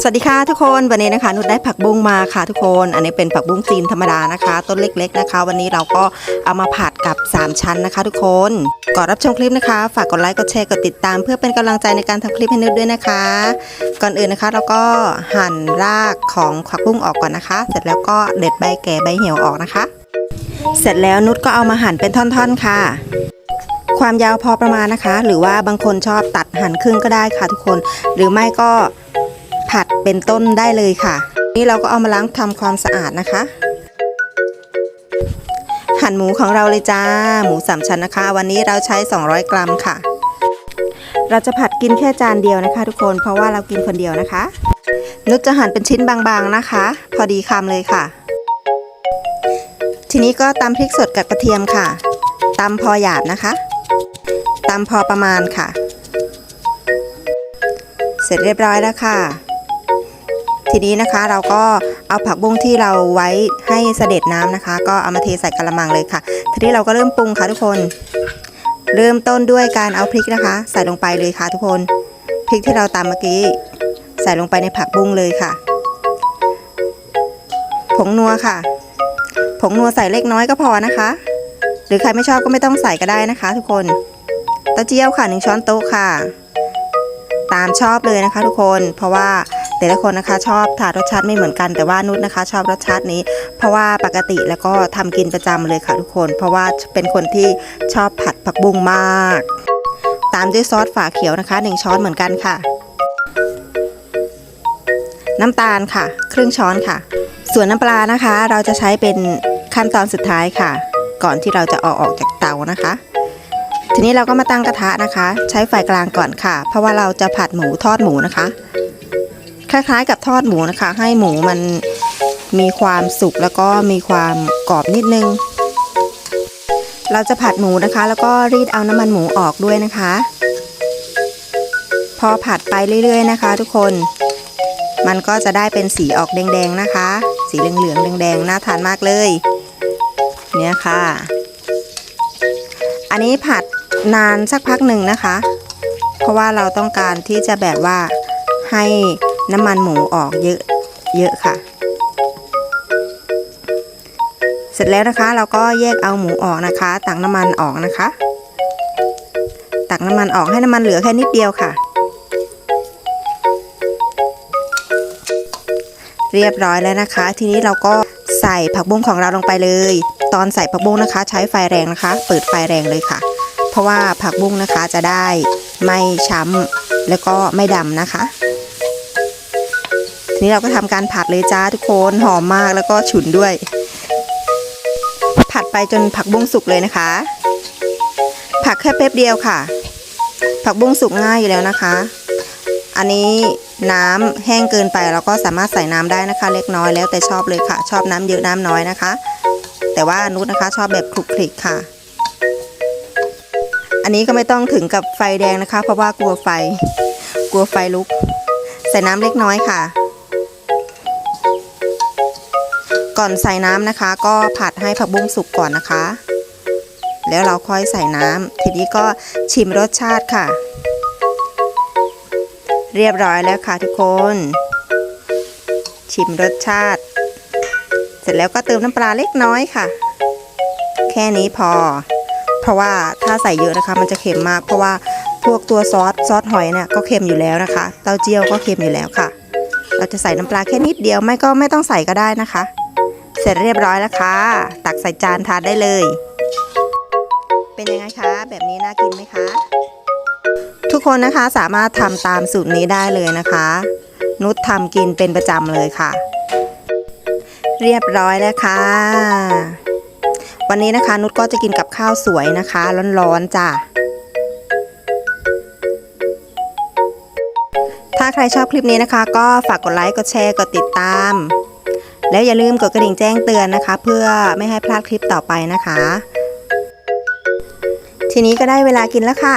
สวัสดีค่ะทุกคนวันนี้นะคะนุชได้ผักบุ้งมาค่ะทุกคน อันนี้เป็นผักบุ้งจีนธรรมดานะคะ ต้นเล็ก ๆนะคะ วันนี้เราก็เอามาผัดกับ 3 ชั้นนะคะ ทุกคนก่อนรับชมคลิปนะคะ ฝากกดไลค์กดแชร์กดติดตาม เพื่อเป็นกำลังใจในการทำคลิปให้นุชด้วยนะคะ ก่อนอื่นนะคะเราก็หั่นรากของผักบุ้งออกก่อนนะคะ เสร็จแล้วก็เด็ดใบแก่ใบเหี่ยวออกนะคะ เสร็จแล้วนุชก็เอามาหั่นเป็นท่อนๆค่ะความยาวพอประมาณนะคะ หรือว่าบางคนชอบตัดหั่นครึ่งก็ได้ค่ะทุกคน หรือไม่ก็ ผัดเป็นต้นได้เลยค่ะ นี่เราก็เอามาล้างทำความสะอาดนะคะ หั่นหมูของเราเลยจ้า หมูสามชั้นนะคะ วันนี้เราใช้ 200 กรัมค่ะ เราจะผัดกินแค่จานเดียวนะคะ ทุกคนเพราะว่าเรากินคนเดียวนะคะ นุชจะหั่นเป็นชิ้นบางๆนะคะ พอดีคำเลยค่ะ ทีนี้ก็ตำพริกสดกับกระเทียมค่ะตำพอหยาบนะคะตำพอประมาณค่ะ เสร็จเรียบร้อยแล้วค่ะ ทีนี้นะคะเราก็เอาผักบุ้งที่เราไว้ให้เสด็จน้ำนะคะ ก็เอามาเทใส่กระมังเลยค่ะ ทีนี้เราก็เริ่มปรุงค่ะทุกคน เริ่มต้นด้วยการเอาพริกนะคะ ใส่ลงไปเลยค่ะทุกคนพริกที่เราตำเมื่อกี้ใส่ลงไปในผักบุ้งเลยค่ะ ผงนัวค่ะ ผงนัวใส่เล็กน้อยก็พอนะคะ หรือใครไม่ชอบก็ไม่ต้องใส่ก็ได้นะคะ ทุกคนเต้าเจี้ยวค่ะหนึ่งช้อนโต๊ะค่ะ ตามชอบเลยนะคะ ทุกคนเพราะว่า แต่ละคนนะคะชอบทานรสชาติไม่เหมือนกันแต่ว่านุชนะคะ ชอบรสชาตินี้ เพราะว่าปกติแล้วก็ทำกินประจำเลยค่ะทุกคน เพราะว่าเป็นคนที่ชอบผัดผักบุ้งมาก ตามด้วยซอสฝาเขียวนะคะหนึ่งช้อนเหมือนกันค่ะ น้ำตาลค่ะ ครึ่งช้อนค่ะ ส่วนน้ำปลานะคะ เราจะใช้เป็นขั้นตอนสุดท้ายค่ะ ก่อนที่เราจะเอาออกจากเตานะคะทีนี้เราก็มาตั้งกระทะนะคะ ใช้ไฟกลางก่อนค่ะ เพราะว่าเราจะผัดหมูทอดหมูนะคะ คล้ายๆ กับทอดหมูนะคะ ให้หมูมันมีความสุกแล้วก็มีความกรอบนิดนึง เราจะผัดหมูนะคะ แล้วก็รีดเอาน้ำมันหมูออกด้วยนะคะ พอผัดไปเรื่อยๆนะคะ ทุกคน มันก็จะได้เป็นสีออกแดงๆนะคะ สีเหลืองๆแดงๆน่าทานมากเลย เนี่ยค่ะ อันนี้ผัดนานสักพักหนึ่งนะคะ เพราะว่าเราต้องการที่จะแบบว่าให้ น้ำมันหมูออกเยอะเยอะค่ะ เสร็จแล้วนะคะ เราก็แยกเอาหมูออกนะคะ ตักน้ำมันออกนะคะ ตักน้ำมันออกให้น้ำมันเหลือแค่นิดเดียวค่ะ เรียบร้อยแล้วนะคะ ทีนี้เราก็ใส่ผักบุ้งของเราลงไปเลย ตอนใส่ผักบุ้งนะคะ ใช้ไฟแรงนะคะ เปิดไฟแรงเลยค่ะ เพราะว่าผักบุ้งนะคะจะได้ไม่ช้ำแล้วก็ไม่ดำนะคะ นี้เราก็ทำการผัดเลยจ้าทุกคนหอมมากแล้วก็ฉุนด้วย ผัดไปจนผักบุ้งสุกเลยนะคะ ผักแค่แป๊บเดียวค่ะ ผักบุ้งสุกง่ายอยู่แล้วนะคะ อันนี้น้ำแห้งเกินไปเราก็สามารถใส่น้ำได้นะคะ เล็กน้อยแล้วแต่ชอบเลยค่ะ ชอบน้ำเยอะน้ำน้อยนะคะ แต่ว่านุชนะคะชอบแบบคลุกคลิกค่ะ อันนี้ก็ไม่ต้องถึงกับไฟแดงนะคะ เพราะว่ากลัวไฟ กลัวไฟลุก ใส่น้ำเล็กน้อยค่ะ ก่อนใส่น้ำนะคะ ก็ผัดให้ผักบุ้งสุกก่อนนะคะ แล้วเราค่อยใส่น้ำทีนี้ก็ชิมรสชาติค่ะ เรียบร้อยแล้วค่ะทุกคน ชิมรสชาติ เสร็จแล้วก็เติมน้ำปลาเล็กน้อยค่ะ แค่นี้พอ เพราะว่าถ้าใส่เยอะนะคะ มันจะเค็มมากเพราะว่าพวกตัวซอสซอสหอยเนี่ยก็เค็มอยู่แล้วนะคะ เต้าเจี้ยวก็เค็มอยู่แล้วค่ะ เราจะใส่น้ำปลาแค่นิดเดียวไม่ก็ไม่ต้องใส่ก็ได้นะคะ ร็จเรียบร้อยแล้วค่ะ ตักใส่จานทานได้เลย เป็นยังไงคะ แบบนี้น่ากินไหมคะ ทุกคนนะคะสามารถทำตามสูตรนี้ได้เลยนะคะ นุชทำกินเป็นประจำเลยค่ะ เรียบร้อยแล้วค่ะ วันนี้นะคะ นุชก็จะกินกับข้าวสวยนะคะ ร้อนๆจ้ะถ้าใครชอบคลิปนี้นะคะ ก็ฝากกดไลค์ กดแชร์ กดติดตาม แล้วอย่าลืมกดกระดิ่งแจ้งเตือนนะคะ เพื่อไม่ให้พลาดคลิปต่อไปนะคะ ทีนี้ก็ได้เวลากินแล้วค่ะ